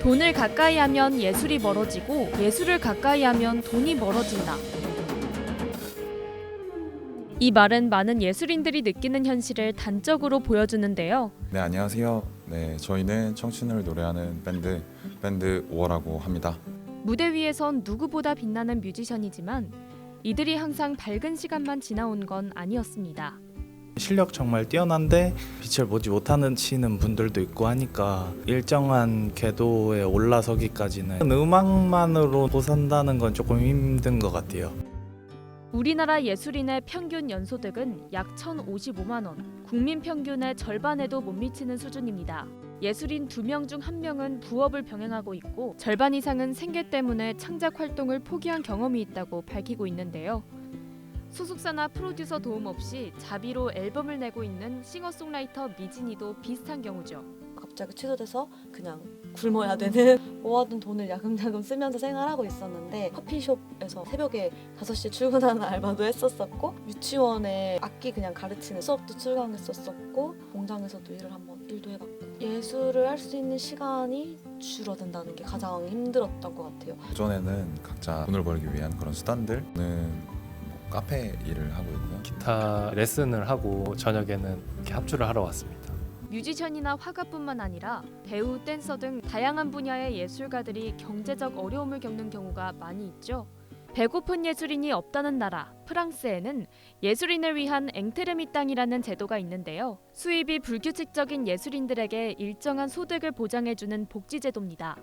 돈을 가까이 하면 예술이 멀어지고 예술을 가까이 하면 돈이 멀어진다. 이 말은 많은 예술인들이 느끼는 현실을 단적으로 보여주는데요. 네 안녕하세요. 네 저희는 청춘을 노래하는 밴드 밴드 5월라고 합니다. 무대 위에선 누구보다 빛나는 뮤지션이지만 이들이 항상 밝은 시간만 지나온 건 아니었습니다. 실력 정말 뛰어난데 빛을 보지 못하는 치는 분들도 있고 하니까 일정한 궤도에 올라서기까지는 음악만으로 보산다는 건 조금 힘든 것 같아요. 우리나라 예술인의 평균 연소득은 약 1,055만 원, 국민 평균의 절반에도 못 미치는 수준입니다. 예술인 두 명 중 한 명은 부업을 병행하고 있고 절반 이상은 생계 때문에 창작 활동을 포기한 경험이 있다고 밝히고 있는데요. 소속사나 프로듀서 도움 없이 자비로 앨범을 내고 있는 싱어송라이터 미진이도 비슷한 경우죠. 갑자기 취소돼서 그냥 굶어야 되는 모아둔 돈을 야금야금 쓰면서 생활하고 있었는데 커피숍에서 새벽에 5시에 출근하는 알바도 했었었고 유치원에 악기 그냥 가르치는 수업도 출강했었었고 공장에서도 일을 한번 일도 해봤고 예술을 할 수 있는 시간이 줄어든다는 게 가장 힘들었던 것 같아요. 그전에는 각자 돈을 벌기 위한 그런 수단들은 뭐 카페 일을 하고 있고요. 기타 레슨을 하고 저녁에는 이렇게 합주를 하러 왔습니다. 뮤지션이나 화가뿐만 아니라 배우, 댄서 등 다양한 분야의 예술가들이 경제적 어려움을 겪는 경우가 많이 있죠. 배고픈 예술인이 없다는 나라 프랑스에는 예술인을 위한 앵테르미 땅이라는 제도가 있는데요. 수입이 불규칙적인 예술인들에게 일정한 소득을 보장해주는 복지 제도입니다.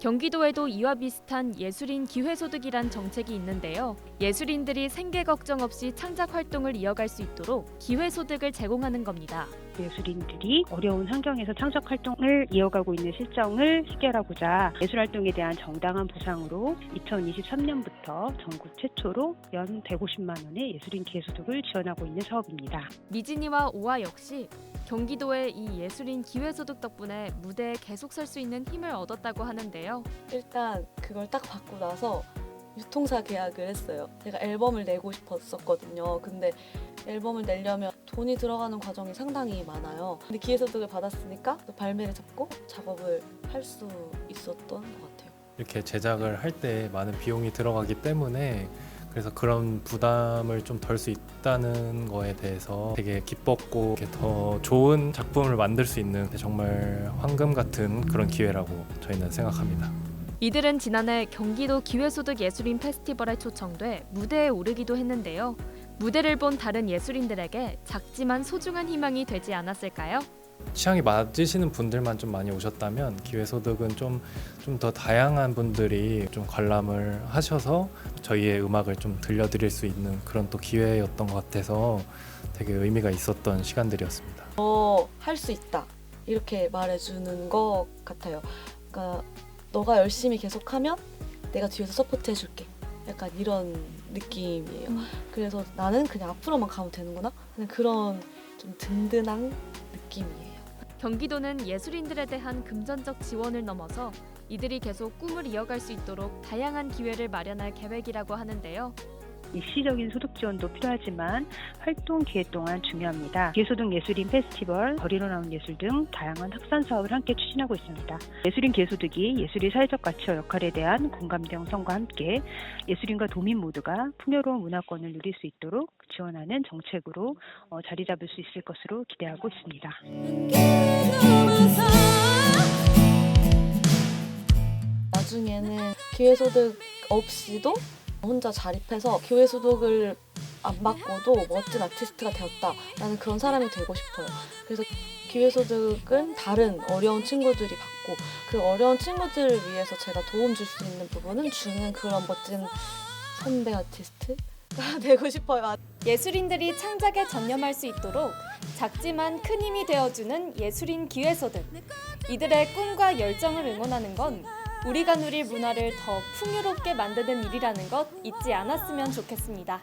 경기도에도 이와 비슷한 예술인 기회소득이란 정책이 있는데요. 예술인들이 생계 걱정 없이 창작 활동을 이어갈 수 있도록 기회 소득을 제공하는 겁니다. 예술인들이 어려운 환경에서 창작 활동을 이어가고 있는 실정을 해결하고자 예술 활동에 대한 정당한 보상으로 2023년부터 전국 최초로 연 150만 원의 예술인 기회소득을 지원하고 있는 사업입니다. 미진이와 오아 역시 경기도의 이 예술인 기회소득 덕분에 무대에 계속 설 수 있는 힘을 얻었다고 하는데요. 일단 그걸 딱 받고 나서 유통사 계약을 했어요. 제가 앨범을 내고 싶었었거든요. 근데 앨범을 내려면 돈이 들어가는 과정이 상당히 많아요. 근데 기회소득을 받았으니까 또 발매를 잡고 작업을 할 수 있었던 것 같아요. 이렇게 제작을 할 때 많은 비용이 들어가기 때문에 그래서 그런 부담을 좀 덜 수 있다는 거에 대해서 되게 기뻤고 더 좋은 작품을 만들 수 있는 정말 황금 같은 그런 기회라고 저희는 생각합니다. 이들은 지난해 경기도 기회소득 예술인 페스티벌에 초청돼 무대에 오르기도 했는데요. 무대를 본 다른 예술인들에게 작지만 소중한 희망이 되지 않았을까요? 취향이 맞으시는 분들만 좀 많이 오셨다면 기회소득은 좀 좀 더 다양한 분들이 좀 관람을 하셔서 저희의 음악을 좀 들려드릴 수 있는 그런 또 기회였던 것 같아서 되게 의미가 있었던 시간들이었습니다. 너할수 있다 이렇게 말해주는 것 같아요. 그러니까 너가 열심히 계속하면 내가 뒤에서 서포트 해줄게. 약간 이런 느낌이에요. 그래서 나는 그냥 앞으로만 가면 되는구나. 그런 좀 든든한 느낌이에요. 경기도는 예술인들에 대한 금전적 지원을 넘어서 이들이 계속 꿈을 이어갈 수 있도록 다양한 기회를 마련할 계획이라고 하는데요. 일시적인 소득 지원도 필요하지만 활동 기회 동안 중요합니다. 기회소득 예술인 페스티벌, 거리로 나온 예술 등 다양한 확산 사업을 함께 추진하고 있습니다. 예술인 기회소득이 예술의 사회적 가치와 역할에 대한 공감대 형성과 함께 예술인과 도민 모두가 풍요로운 문화권을 누릴 수 있도록 지원하는 정책으로 어, 자리 잡을 수 있을 것으로 기대하고 있습니다. 나중에는 기회소득 없이도 혼자 자립해서 기회소득을 안 받고도 멋진 아티스트가 되었다라는 그런 사람이 되고 싶어요. 그래서 기회 소득은 다른 어려운 친구들이 받고 그 어려운 친구들을 위해서 제가 도움 줄 수 있는 부분은 주는 그런 멋진 선배 아티스트가 되고 싶어요. 예술인들이 창작에 전념할 수 있도록 작지만 큰 힘이 되어주는 예술인 기회소득. 이들의 꿈과 열정을 응원하는 건 우리가 누릴 문화를 더 풍요롭게 만드는 일이라는 것 잊지 않았으면 좋겠습니다.